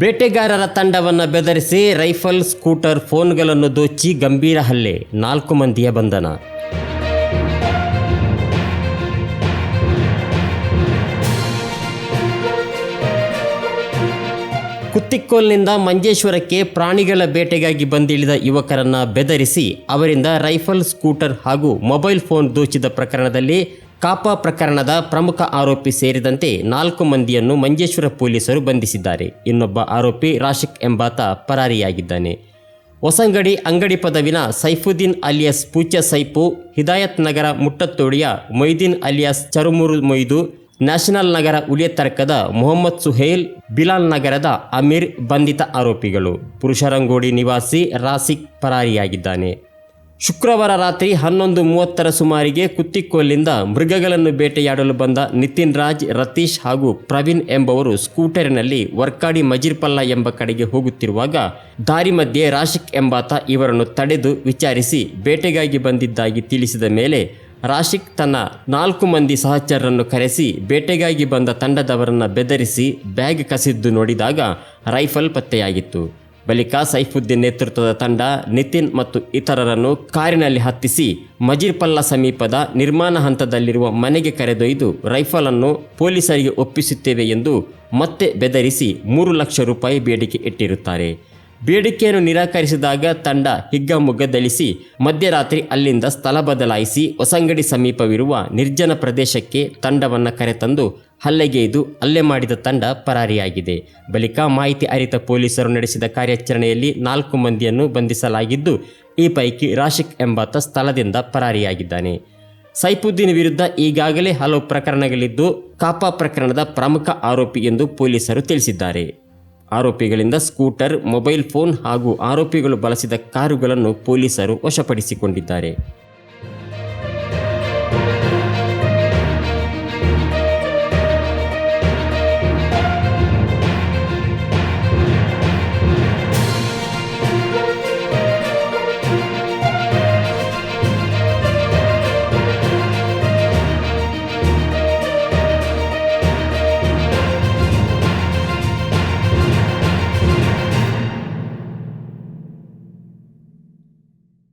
ಬೇಟೆಗಾರರ ತಂಡವನ್ನು ಬೆದರಿಸಿ rifle, scooter, ಫೋನ್ಗಳನ್ನು ದೋಚಿ ಗಂಭೀರ ಹಲ್ಲೆ. ನಾಲ್ಕು ಮಂದಿಯ ಬಂಧನ. ಕುತ್ತಿಕ್ಕೋಲ್ನಿಂದ ಮಂಜೇಶ್ವರಕ್ಕೆ ಪ್ರಾಣಿಗಳ ಬೇಟೆಗಾಗಿ ಬಂದಿಳಿದ ಯುವಕರನ್ನ ಬೆದರಿಸಿ, ಅವರಿಂದ ರೈಫಲ್, ಸ್ಕೂಟರ್ ಹಾಗೂ ಮೊಬೈಲ್ ಫೋನ್ ದೋಚಿದ ಪ್ರಕರಣದಲ್ಲಿ ಕಾಪಾ ಪ್ರಕರಣದ ಪ್ರಮುಖ ಆರೋಪಿ ಸೇರಿದಂತೆ ನಾಲ್ಕು ಮಂದಿಯನ್ನು ಮಂಜೇಶ್ವರ ಪೊಲೀಸರು ಬಂಧಿಸಿದ್ದಾರೆ. ಇನ್ನೊಬ್ಬ ಆರೋಪಿ ರಾಶಿಕ್ ಎಂಬಾತ ಪರಾರಿಯಾಗಿದ್ದಾನೆ. ಹೊಸಂಗಡಿ ಅಂಗಡಿ ಪದವಿನ ಸೈಫುದ್ದೀನ್ ಅಲಿಯಾಸ್ ಪೂಚ ಸೈಪು, ಹಿದಾಯತ್ ನಗರ ಮುಟ್ಟತ್ತೋಡಿಯ ಮೊಯ್ದೀನ್ ಅಲಿಯಾಸ್ ಚರುಮುರು ಮೊಯ್ದು, ನ್ಯಾಷನಲ್ ನಗರ ಉಳಿಯತರ್ಕದ ಮೊಹಮ್ಮದ್ ಸುಹೇಲ್, ಬಿಲಾಲ್ ನಗರದ ಅಮೀರ್ ಬಂಧಿತ ಆರೋಪಿಗಳು. ಪುರುಷರಂಗೋಡಿ ನಿವಾಸಿ ರಾಸಿಕ್ ಪರಾರಿಯಾಗಿದ್ದಾನೆ. ಶುಕ್ರವಾರ ರಾತ್ರಿ ಹನ್ನೊಂದು ಮೂವತ್ತರ ಸುಮಾರಿಗೆ ಕುತ್ತಿಕೋಲಿಂದ ಮೃಗಗಳನ್ನು ಬೇಟೆಯಾಡಲು ಬಂದ ನಿತಿನ್ ರಾಜ್, ರತೀಶ್ ಹಾಗೂ ಪ್ರವೀಣ್ ಎಂಬವರು ಸ್ಕೂಟರಿನಲ್ಲಿ ವರ್ಕಾಡಿ ಮಜಿರ್ಪಲ್ಲ ಎಂಬ ಕಡೆಗೆ ಹೋಗುತ್ತಿರುವಾಗ ದಾರಿ ಮಧ್ಯೆ ರಾಶಿಕ್ ಎಂಬಾತ ಇವರನ್ನು ತಡೆದು ವಿಚಾರಿಸಿ ಬೇಟೆಗಾಗಿ ಬಂದಿದ್ದಾಗಿ ತಿಳಿಸಿದ ಮೇಲೆ ರಾಶಿಕ್ ತನ್ನ ನಾಲ್ಕು ಮಂದಿ ಸಹಚರರನ್ನು ಕರೆಸಿ ಬೇಟೆಗಾಗಿ ಬಂದ ತಂಡದವರನ್ನು ಬೆದರಿಸಿ ಬ್ಯಾಗ್ ಕಸಿದ್ದು ನೋಡಿದಾಗ ರೈಫಲ್ ಪತ್ತೆಯಾಗಿತ್ತು. ಬಳಿಕ ಸೈಫುದ್ದೀನ್ ನೇತೃತ್ವದ ತಂಡ ನಿತಿನ್ ಮತ್ತು ಇತರರನ್ನು ಕಾರಿನಲ್ಲಿ ಹತ್ತಿಸಿ ಮಜಿರ್ಪಲ್ಲ ಸಮೀಪದ ನಿರ್ಮಾಣ ಹಂತದಲ್ಲಿರುವ ಮನೆಗೆ ಕರೆದೊಯ್ದು ರೈಫಲನ್ನು ಪೊಲೀಸರಿಗೆ ಒಪ್ಪಿಸುತ್ತೇವೆ ಎಂದು ಮತ್ತೆ ಬೆದರಿಸಿ ಮೂರು ಲಕ್ಷ ರೂಪಾಯಿ ಬೇಡಿಕೆ ಇಟ್ಟಿರುತ್ತಾರೆ. ಬೇಡಿಕೆಯನ್ನು ನಿರಾಕರಿಸಿದಾಗ ತಂಡ ಹಿಗ್ಗಾಮುಗ್ಗದಳಿಸಿ ಮಧ್ಯರಾತ್ರಿ ಅಲ್ಲಿಂದ ಸ್ಥಳ ಬದಲಾಯಿಸಿ ಹೊಸಂಗಡಿ ಸಮೀಪವಿರುವ ನಿರ್ಜನ ಪ್ರದೇಶಕ್ಕೆ ತಂಡವನ್ನು ಕರೆತಂದು ಹಲ್ಲೆಗೈದು ಹಲ್ಲೆ ಮಾಡಿದ ತಂಡ ಪರಾರಿಯಾಗಿದೆ. ಬಳಿಕ ಮಾಹಿತಿ ಅರಿತ ಪೊಲೀಸರು ನಡೆಸಿದ ಕಾರ್ಯಾಚರಣೆಯಲ್ಲಿ ನಾಲ್ಕು ಮಂದಿಯನ್ನು ಬಂಧಿಸಲಾಗಿದ್ದು, ಈ ಪೈಕಿ ರಾಶಿಕ್ ಎಂಬಾತ ಸ್ಥಳದಿಂದ ಪರಾರಿಯಾಗಿದ್ದಾನೆ. ಸೈಫುದ್ದೀನ್ ವಿರುದ್ಧ ಈಗಾಗಲೇ ಹಲವು ಪ್ರಕರಣಗಳಿದ್ದು, ಕಾಪಾ ಪ್ರಕರಣದ ಪ್ರಮುಖ ಆರೋಪಿ ಎಂದು ಪೊಲೀಸರು ತಿಳಿಸಿದ್ದಾರೆ. ಆರೋಪಿಗಳಿಂದ ಸ್ಕೂಟರ್ ಮೊಬೈಲ್ ಫೋನ್ ಹಾಗೂ ಆರೋಪಿಗಳು ಬಳಸಿದ ಕಾರುಗಳನ್ನು ಪೊಲೀಸರು ವಶಪಡಿಸಿಕೊಂಡಿದ್ದಾರೆ.